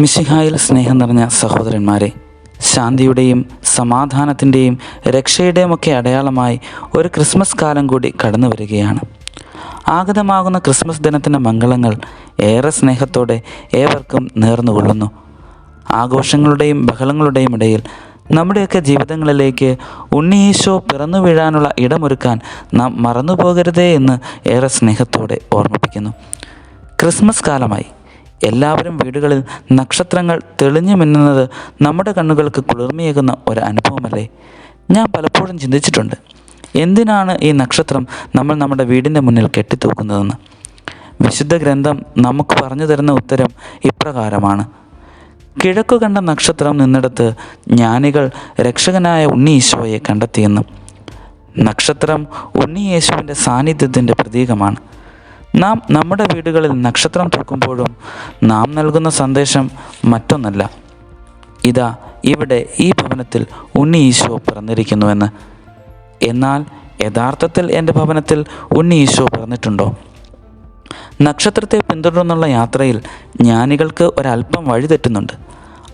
മിശിഹായിൽ സ്നേഹം നിറഞ്ഞ സഹോദരന്മാരെ ശാന്തിയുടെയും സമാധാനത്തിന്റെയും രക്ഷയുടെയും ഒക്കെ അടയാളമായി ഒരു ക്രിസ്മസ് കാലം കൂടി കടന്നു വരികയാണ്. ആഗതമാകുന്ന ക്രിസ്മസ് ദിനത്തിന്റെ മംഗളങ്ങൾ ഏറെ സ്നേഹത്തോടെ ഏവർക്കും നേർന്നുകൊള്ളുന്നു. ആഘോഷങ്ങളുടെയും ബഹളങ്ങളുടെയും ഇടയിൽ നമ്മുടെയൊക്കെ ജീവിതങ്ങളിലേക്ക് ഉണ്ണിയേശോ പിറന്നു വീഴാനുള്ള ഇടമൊരുക്കാൻ നാം മറന്നുപോകരുതേ എന്ന് ഏറെ സ്നേഹത്തോടെ ഓർമ്മിപ്പിക്കുന്നു. ക്രിസ്മസ് കാലമായി എല്ലാവരും വീടുകളിൽ നക്ഷത്രങ്ങൾ തെളിഞ്ഞു മിന്നുന്നത് നമ്മുടെ കണ്ണുകൾക്ക് കുളിർമയേകുന്ന ഒരു അനുഭവമല്ലേ? ഞാൻ പലപ്പോഴും ചിന്തിച്ചിട്ടുണ്ട്. എന്തിനാണ് ഈ നക്ഷത്രം നമ്മൾ നമ്മുടെ വീടിന്റെ മുന്നിൽ കെട്ടിത്തൂക്കുന്നതെന്ന്? വിശുദ്ധ ഗ്രന്ഥം നമുക്ക് പറഞ്ഞു തരുന്ന ഉത്തരം ഇപ്രകാരമാണ്. കിഴക്കു കണ്ട നക്ഷത്രം നിന്നിടത്ത് ജ്ഞാനികൾ രക്ഷകനായ ഉണ്ണി ഈശോയെ കണ്ടെത്തിയെന്നും നക്ഷത്രം ഉണ്ണി യേശുവിന്റെ സാന്നിധ്യത്തിന്റെ പ്രതീകമാണ്. നാം നമ്മുടെ വീടുകളിൽ നക്ഷത്രം തൂക്കുമ്പോഴും നാം നൽകുന്ന സന്ദേശം മറ്റൊന്നല്ല. ഇതാ ഇവിടെ ഈ ഭവനത്തിൽ ഉണ്ണി ഈശോ പിറന്നിരിക്കുന്നുവെന്ന്. എന്നാൽ യഥാർത്ഥത്തിൽ എന്റെ ഭവനത്തിൽ ഉണ്ണി ഈശോ പിറന്നിട്ടുണ്ടോ? നക്ഷത്രത്തെ പിന്തുടർന്നുള്ള യാത്രയിൽ ജ്ഞാനികൾക്ക് ഒരല്പം വഴിതെറ്റുന്നുണ്ട്.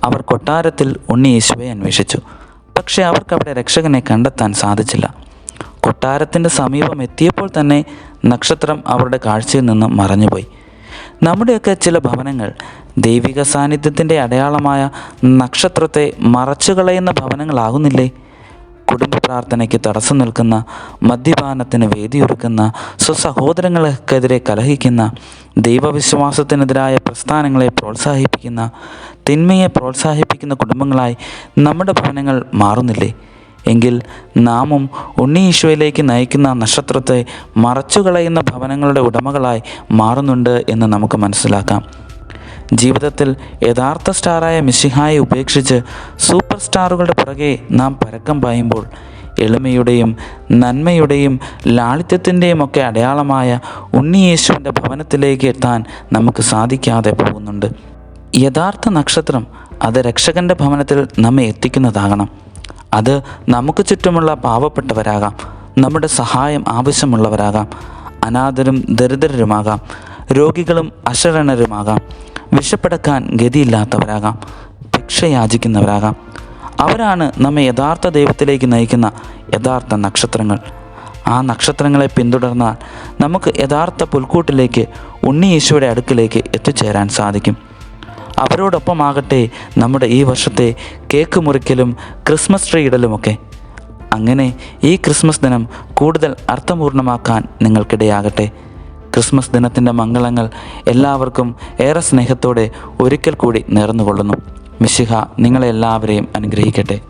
അവർ കൊട്ടാരത്തിൽ ഉണ്ണി ഈശോയെ അന്വേഷിച്ചു. പക്ഷേ അവർക്ക് അവിടെ രക്ഷകനെ കണ്ടെത്താൻ സാധിച്ചില്ല. കൊട്ടാരത്തിന്റെ സമീപം എത്തിയപ്പോൾ തന്നെ നക്ഷത്രം അവരുടെ കാഴ്ചയിൽ നിന്നും മറഞ്ഞുപോയി. നമ്മുടെയൊക്കെ ചില ഭവനങ്ങൾ ദൈവിക സാന്നിധ്യത്തിന്റെ അടയാളമായ നക്ഷത്രത്തെ മറച്ചു കളയുന്ന ഭവനങ്ങളാകുന്നില്ലേ? കുടുംബ പ്രാർത്ഥനയ്ക്ക് തടസ്സം നിൽക്കുന്ന മദ്യപാനത്തിന് വേദിയൊരുക്കുന്ന സ്വസഹോദരങ്ങൾക്കെതിരെ കലഹിക്കുന്ന ദൈവവിശ്വാസത്തിനെതിരായ പ്രസ്ഥാനങ്ങളെ പ്രോത്സാഹിപ്പിക്കുന്ന തിന്മയെ പ്രോത്സാഹിപ്പിക്കുന്ന കുടുംബങ്ങളായി നമ്മുടെ ഭവനങ്ങൾ മാറുന്നില്ലേ? എങ്കിൽ നാമും ഉണ്ണി ഈശോയിലേക്ക് നയിക്കുന്ന നക്ഷത്രത്തെ മറച്ചു കളയുന്ന ഭവനങ്ങളുടെ ഉടമകളായി മാറുന്നുണ്ട് എന്ന് നമുക്ക് മനസ്സിലാക്കാം. ജീവിതത്തിൽ യഥാർത്ഥ സ്റ്റാറായ മിശിഹായെ ഉപേക്ഷിച്ച് സൂപ്പർ സ്റ്റാറുകളുടെ പുറകെ നാം പരക്കം പായുമ്പോൾ എളിമയുടെയും നന്മയുടെയും ലാളിത്യത്തിന്റെയും ഒക്കെ അടയാളമായ ഉണ്ണിയേശുവിന്റെ ഭവനത്തിലേക്ക് എത്താൻ നമുക്ക് സാധിക്കാതെ പോകുന്നുണ്ട്. യഥാർത്ഥ നക്ഷത്രം അത് രക്ഷകന്റെ ഭവനത്തിൽ നമ്മെ എത്തിക്കുന്നതാകണം. അത് നമുക്ക് ചുറ്റുമുള്ള പാവപ്പെട്ടവരാകാം. നമ്മുടെ സഹായം ആവശ്യമുള്ളവരാകാം. അനാഥരും ദരിദ്രരുമാകാം. രോഗികളും അശരണരുമാകാം. വിശപ്പടക്കാൻ ഗതിയില്ലാത്തവരാകാം. ഭിക്ഷയാചിക്കുന്നവരാകാം. അവരാണ് നമ്മെ യഥാർത്ഥ ദൈവത്തിലേക്ക് നയിക്കുന്ന യഥാർത്ഥ നക്ഷത്രങ്ങൾ. ആ നക്ഷത്രങ്ങളെ പിന്തുടർന്നാൽ നമുക്ക് യഥാർത്ഥ പുൽക്കൂട്ടിലേക്ക് ഉണ്ണി ഈശോയുടെ അടുക്കിലേക്ക് എത്തിച്ചേരാൻ സാധിക്കും. അവരോടൊപ്പമാകട്ടെ നമ്മുടെ ഈ വർഷത്തെ കേക്ക് മുറിക്കലും ക്രിസ്മസ് ട്രീ ഇടലുമൊക്കെ. അങ്ങനെ ഈ ക്രിസ്മസ് ദിനം കൂടുതൽ അർത്ഥപൂർണമാക്കാൻ നിങ്ങൾക്കിടയാകട്ടെ. ക്രിസ്മസ് ദിനത്തിന്റെ മംഗളങ്ങൾ എല്ലാവർക്കും ഏറെ സ്നേഹത്തോടെ ഒരിക്കൽ കൂടി നേർന്നുകൊള്ളുന്നു. മിശിഹ നിങ്ങളെല്ലാവരെയും അനുഗ്രഹിക്കട്ടെ.